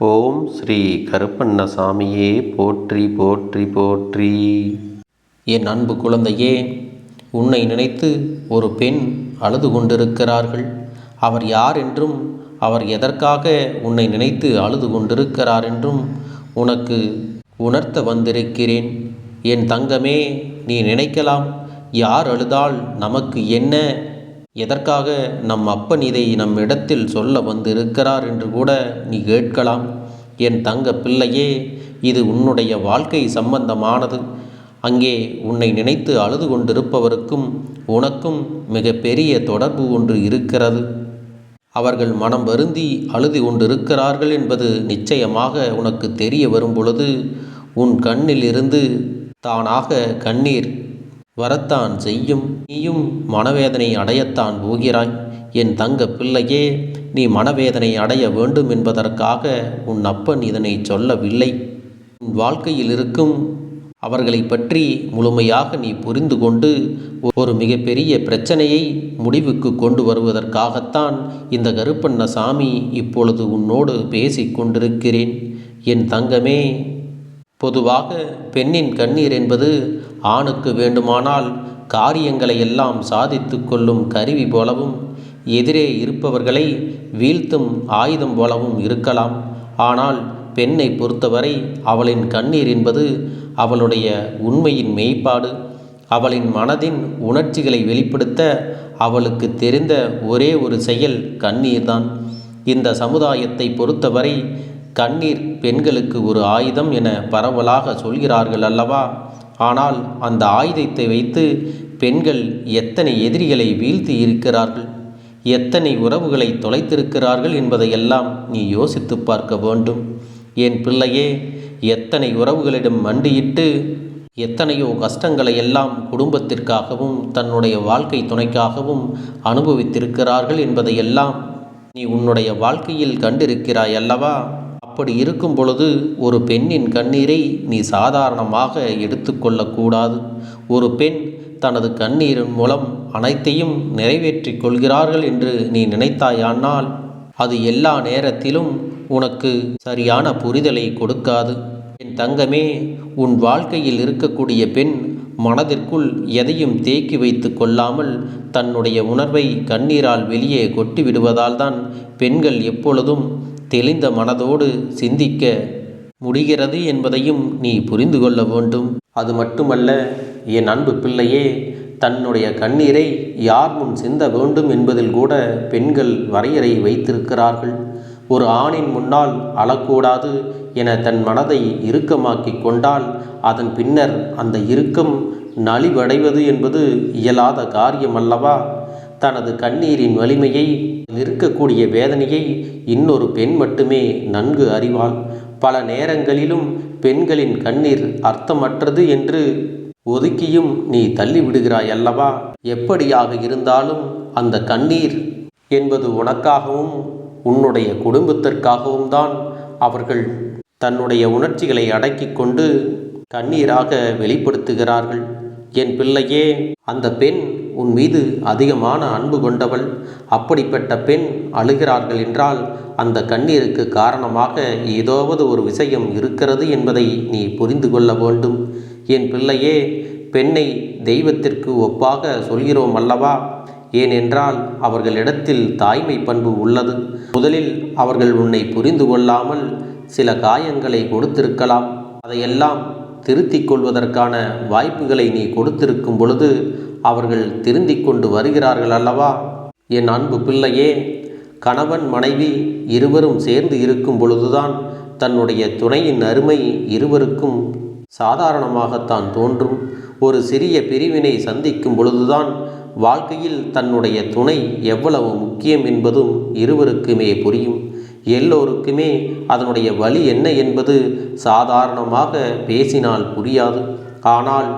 ஓம் ஸ்ரீ கருப்பண்ணசாமியே போற்றி போற்றி போற்றி. என் அன்பு குழந்தையே உன்னை நினைத்து ஒரு பெண் அழுது கொண்டிருக்கிறார்கள். அவர் யார் என்றும் அவர் எதற்காக உன்னை நினைத்து அழுது கொண்டிருக்கிறார் என்றும் உனக்கு உணர்த்த வந்திருக்கிறேன். என் தங்கமே நீ நினைக்கலாம் யார் அழுதால் நமக்கு என்ன எதற்காக நம் அப்பன் இதை நம் இடத்தில் சொல்ல வந்திருக்கிறார் என்று கூட நீ கேட்கலாம். என் தங்க பிள்ளையே இது உன்னுடைய வாழ்க்கை சம்பந்தமானது. அங்கே உன்னை நினைத்து அழுது கொண்டிருப்பவருக்கும் உனக்கும் மிக பெரிய தொடர்பு ஒன்று இருக்கிறது. அவர்கள் மனம் வருந்தி அழுது கொண்டிருக்கிறார்கள் என்பது நிச்சயமாக உனக்கு தெரிய வரும் பொழுது உன் கண்ணிலிருந்து தானாக கண்ணீர் வரத்தான் செய்யும். நீயும் மனவேதனை அடையத்தான் போகிறாய். என் தங்க பிள்ளையே நீ மனவேதனை அடைய வேண்டும் என்பதற்காக உன் அப்பன் இதனை சொல்லவில்லை. உன் வாழ்க்கையில் இருக்கும் அவர்களை பற்றி முழுமையாக நீ புரிந்து கொண்டு ஒரு மிகப்பெரிய பிரச்சனையை முடிவுக்கு கொண்டு வருவதற்காகத்தான் இந்த கருப்பண்ண சாமி இப்பொழுது உன்னோடு பேசிக் கொண்டிருக்கிறேன். என் தங்கமே பொதுவாக பெண்ணின் கண்ணீர் என்பது ஆணுக்கு வேண்டுமானால் காரியங்களை எல்லாம் சாதித்து கொள்ளும் கருவி போலவும் எதிரே இருப்பவர்களை வீழ்த்தும் ஆயுதம் போலவும் இருக்கலாம். ஆனால் பெண்ணை பொறுத்தவரை அவளின் கண்ணீர் என்பது அவளுடைய உண்மையின் மெய்ப்பாடு. அவளின் மனதின் உணர்ச்சிகளை வெளிப்படுத்த அவளுக்கு தெரிந்த ஒரே ஒரு செயல் கண்ணீர்தான். இந்த சமுதாயத்தை பொறுத்தவரை கண்ணீர் பெண்களுக்கு ஒரு ஆயுதம் என பரவலாக சொல்கிறார்கள் அல்லவா? ஆனால் அந்த ஆயுதத்தை வைத்து பெண்கள் எத்தனை எதிரிகளை வீழ்த்தி இருக்கிறார்கள்? எத்தனை உறவுகளை தொலைத்திருக்கிறார்கள் என்பதையெல்லாம் நீ யோசித்து பார்க்க வேண்டும். என் பிள்ளையே எத்தனை உறவுகளிடம் மண்டியிட்டு எத்தனையோ கஷ்டங்களை எல்லாம் குடும்பத்திற்காகவும் தன்னுடைய வாழ்க்கை துணைக்காகவும் அனுபவித்திருக்கிறார்கள் என்பதையெல்லாம் நீ உன்னுடைய வாழ்க்கையில் கண்டிருக்கிறாய் அல்லவா? அப்படி இருக்கும் பொழுது ஒரு பெண்ணின் கண்ணீரை நீ சாதாரணமாக எடுத்துக்கொள்ளக்கூடாது ஒரு பெண் தனது கண்ணீரின் மூலம் அனைத்தையும் நிறைவேற்றிக் கொள்கிறார்கள் என்று நீ நினைத்தாயானால் அது எல்லா நேரத்திலும் உனக்கு சரியான புரிதலை கொடுக்காது. என் தங்கமே உன் வாழ்க்கையில் இருக்கக்கூடிய பெண் மனதிற்குள் எதையும் தேக்கி வைத்து கொள்ளாமல் தன்னுடைய உணர்வை கண்ணீரால் வெளியே கொட்டி விடுவதால்தான் பெண்கள் எப்பொழுதும் தெளிந்த மனதோடு சிந்திக்க முடிகிறது என்பதையும் நீ புரிந்து கொள்ள வேண்டும். அது மட்டுமல்ல என் அன்பு பிள்ளையே தன்னுடைய கண்ணீரை யார் முன் சிந்த வேண்டும் என்பதில் கூட பெண்கள் வரையறை வைத்திருக்கிறார்கள். ஒரு ஆணின் முன்னால் அழக்கூடாது என தன் மனதை இறுக்கமாக்கி கொண்டால் அதன் பின்னர் அந்த இறுக்கம் நலிவடைவது என்பது இயலாத காரியம் அல்லவா தனது கண்ணீரின் வலிமையை நிற்கக்கூடிய வேதனையை இன்னொரு பெண் மட்டுமே நன்கு அறிவாள். பல நேரங்களிலும் பெண்களின் கண்ணீர் அர்த்தமற்றது என்று ஒதுக்கியும் நீ தள்ளிவிடுகிறாய் அல்லவா? எப்படியாக இருந்தாலும் அந்த கண்ணீர் என்பது உனக்காகவும் உன்னுடைய குடும்பத்திற்காகவும் தான். அவர்கள் தன்னுடைய உணர்ச்சிகளை அடக்கிக் கொண்டு கண்ணீராக வெளிப்படுத்துகிறார்கள். என் பிள்ளையே அந்த பெண் உன் மீது அதிகமான அன்பு கொண்டவள். அப்படிப்பட்ட பெண் அழுகிறார்கள் என்றால் அந்த கண்ணீருக்கு காரணமாக ஏதாவது ஒரு விஷயம் இருக்கிறது என்பதை நீ புரிந்து கொள்ள வேண்டும். என் பிள்ளையே பெண்ணை தெய்வத்திற்கு ஒப்பாக சொல்கிறோம் அல்லவா? ஏனென்றால் அவர்களிடத்தில் தாய்மை பண்பு உள்ளது. முதலில் அவர்கள் உன்னை புரிந்து கொள்ளாமல் சில காயங்களை கொடுத்திருக்கலாம். அதையெல்லாம் திருத்திக் கொள்வதற்கான வாய்ப்புகளை நீ கொடுத்திருக்கும் பொழுது அவர்கள் திருந்திக் கொண்டு வருகிறார்கள் அல்லவா? என் அன்பு பிள்ளையே கணவன் மனைவி இருவரும் சேர்ந்து இருக்கும் பொழுதுதான் தன்னுடைய துணையின் அருமை இருவருக்கும் சாதாரணமாகத்தான் தோன்றும். ஒரு சிறிய பிரிவினை சந்திக்கும் பொழுதுதான் வாழ்க்கையில் தன்னுடைய துணை எவ்வளவு முக்கியம் என்பதும் இருவருக்குமே புரியும். எல்லோருக்குமே அதனுடைய வழி என்ன என்பது சாதாரணமாக பேசினால் புரியாது. ஆனால்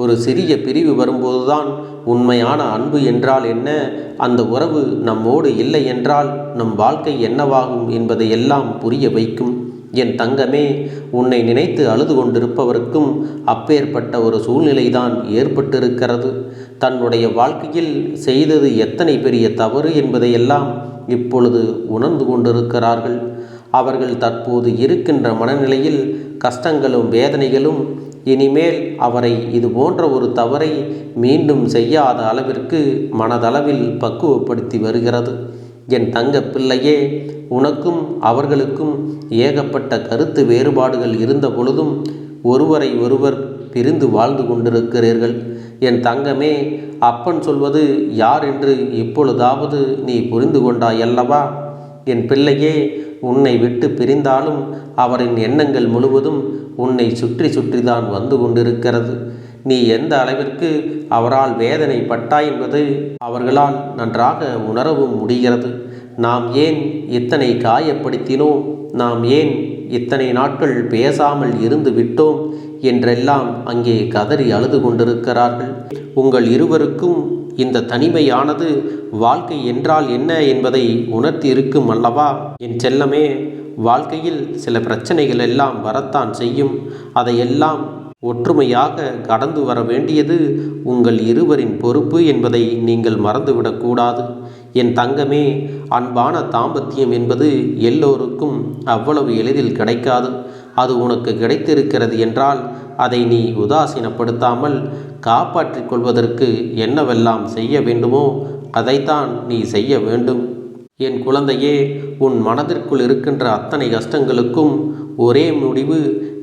ஒரு சிறிய பிரிவு வரும்போதுதான் உண்மையான அன்பு என்றால் என்ன? அந்த உறவு நம்மோடு இல்லை என்றால் நம் வாழ்க்கை என்னவாகும் என்பதை எல்லாம் புரிய வைக்கும். என் தங்கமே உன்னை நினைத்து அழுது கொண்டிருப்பவருக்கும் அப்பேற்பட்ட ஒரு சூழ்நிலைதான் ஏற்பட்டிருக்கிறது. தன்னுடைய வாழ்க்கையில் செய்தது எத்தனை பெரிய தவறு என்பதையெல்லாம் இப்பொழுது உணர்ந்து கொண்டிருக்கிறார்கள். அவர்கள் தற்போது இருக்கின்ற மனநிலையில் கஷ்டங்களும் வேதனைகளும் இனிமேல் அவரை இது போன்ற ஒரு தவறை மீண்டும் செய்யாத அளவிற்கு மனதளவில் பக்குவப்படுத்தி வருகிறது. என் தங்க பிள்ளையே உனக்கும் அவர்களுக்கும் ஏகப்பட்ட கருத்து வேறுபாடுகள் இருந்த பொழுதும் ஒருவரை ஒருவர் பிரிந்து வாழ்ந்து கொண்டிருக்கிறீர்கள். என் தங்கமே அப்பன் சொல்வது யார் என்று இப்பொழுதாவது நீ புரிந்து கொண்டாய் அல்லவா என் பிள்ளையே உன்னை விட்டு பிரிந்தாலும் அவரின் எண்ணங்கள் முழுவதும் உன்னை சுற்றி சுற்றிதான் வந்து கொண்டிருக்கிறது. நீ எந்த அளவிற்கு அவரால் வேதனை பட்டாய் என்பது அவர்களால் நன்றாக உணரவும் முடிகிறது. நாம் ஏன் இத்தனை காயப்படுத்தினோம்? நாம் ஏன் இத்தனை நாட்கள் பேசாமல் இருந்து விட்டோம்? என்றெல்லாம் அங்கே கதறி அழுது கொண்டிருக்கிறார்கள். உங்கள் இருவருக்கும் இந்த தனிமையானது வாழ்க்கை என்றால் என்ன என்பதை உணர்த்தி இருக்கும் அல்லவா? என் செல்லமே வாழ்க்கையில் சில பிரச்சனைகள் எல்லாம் வரத்தான் செய்யும். அதையெல்லாம் ஒற்றுமையாக கடந்து வர வேண்டியது உங்கள் இருவரின் பொறுப்பு என்பதை நீங்கள் மறந்துவிடக்கூடாது என் தங்கமே அன்பான தாம்பத்தியம் என்பது எல்லோருக்கும் அவ்வளவு எளிதில் கிடைக்காது. அது உனக்கு கிடைத்திருக்கிறது என்றால் அதை நீ உதாசீனப்படுத்தாமல் காப்பாற்றிக் கொள்வதற்கு என்னவெல்லாம் செய்ய வேண்டுமோ அதைத்தான் நீ செய்ய வேண்டும். என் குழந்தையே உன் மனதிற்குள் இருக்கின்ற அத்தனை கஷ்டங்களுக்கும் ஒரே முடிவு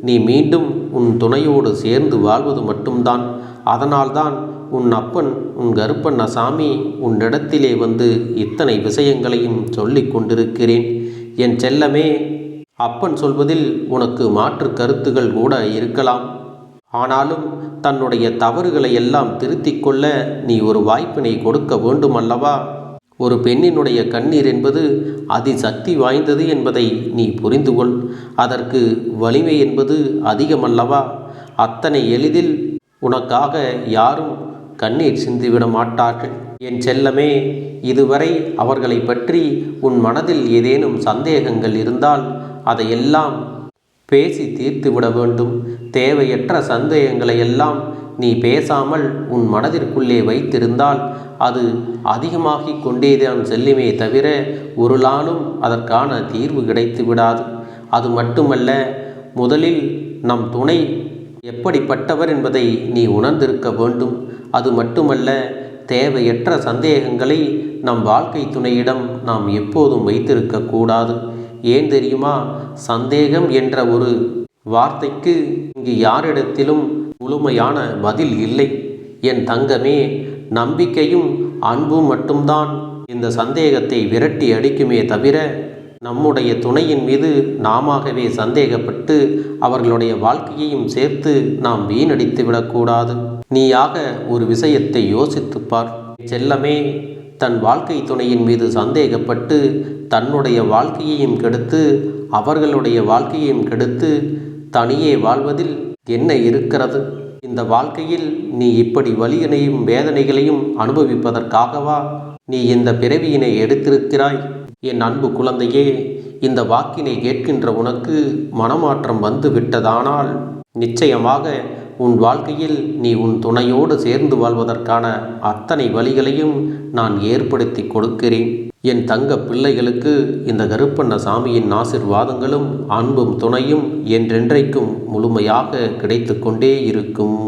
நீ மீண்டும் உன் துணையோடு சேர்ந்து வாழ்வது மட்டும்தான். அதனால்தான் உன் அப்பன் உன் கருப்பண்ண சாமி உன்னிடத்திலே வந்து இத்தனை விஷயங்களையும் சொல்லிக் கொண்டிருக்கிறேன். என் செல்லமே அப்பன் சொல்வதில் உனக்கு மாற்று கருத்துகள் கூட இருக்கலாம். ஆனாலும் தன்னுடைய தவறுகளை எல்லாம் திருத்திக் கொள்ள நீ ஒரு வாய்ப்பினை கொடுக்க வேண்டுமல்லவா? ஒரு பெண்ணினுடைய கண்ணீர் என்பது அதிசக்தி வாய்ந்தது என்பதை நீ புரிந்து கொள் அதற்கு வலிமை என்பது அதிகமல்லவா? அத்தனை எளிதில் உனக்காக யாரும் கண்ணீர் சிந்திவிட மாட்டார்கள். என் செல்லமே இதுவரை அவர்களை பற்றி உன் மனதில் ஏதேனும் சந்தேகங்கள் இருந்தால் அதையெல்லாம் பேசி தீர்த்து விட வேண்டும். தேவையற்ற சந்தேகங்களை எல்லாம் நீ பேசாமல் உன் மனதிற்குள்ளே வைத்திருந்தால் அது அதிகமாகிக் கொண்டேதான் செல்லுமே தவிர ஒரு நாளும் அதற்கான தீர்வு கிடைத்து விடாது. அது மட்டுமல்ல முதலில் நம் துணை எப்படிப்பட்டவர் என்பதை நீ உணர்ந்திருக்க வேண்டும். அது மட்டுமல்ல தேவையற்ற சந்தேகங்களை நம் வாழ்க்கை துணையிடம் நாம் எப்போதும் வைத்திருக்கக்கூடாது ஏன் தெரியுமா? சந்தேகம் என்ற ஒரு வார்த்தைக்கு இங்கு யாரிடத்திலும் முழுமையான பதில் இல்லை. என் தங்கமே நம்பிக்கையும் அன்பும் மட்டும்தான் இந்த சந்தேகத்தை விரட்டி அடிக்குமே தவிர நம்முடைய துணையின் மீது நாமாகவே சந்தேகப்பட்டு அவர்களுடைய வாழ்க்கையையும் சேர்த்து நாம் வீணடித்து விடக்கூடாது. நீயாக ஒரு விஷயத்தை யோசித்துப்பார் செல்லமே தன் வாழ்க்கை துணையின் மீது சந்தேகப்பட்டு தன்னுடைய வாழ்க்கையையும் கெடுத்து அவர்களுடைய வாழ்க்கையையும் கெடுத்து தனியே வாழ்வதில் என்ன இருக்கிறது? இந்த வாழ்க்கையில் நீ இப்படி வலியினையும் வேதனைகளையும் அனுபவிப்பதற்காகவா? நீ இந்த பிறவியினை எடுத்திருக்கிறாய். என் அன்பு குழந்தையே இந்த வாக்கினை கேட்கின்ற உனக்கு மனமாற்றம் வந்து விட்டதானால் நிச்சயமாக உன் வாழ்க்கையில் நீ உன் துணையோடு சேர்ந்து வாழ்வதற்கான அத்தனை வழிகளையும் நான் ஏற்படுத்தி கொடுக்கிறேன். என் தங்க பிள்ளைகளுக்கு இந்த கருப்பண்ண சாமியின் ஆசிர்வாதங்களும் அன்பும் துணையும் என்றென்றைக்கும் முழுமையாக கிடைத்து கொண்டே இருக்கும்.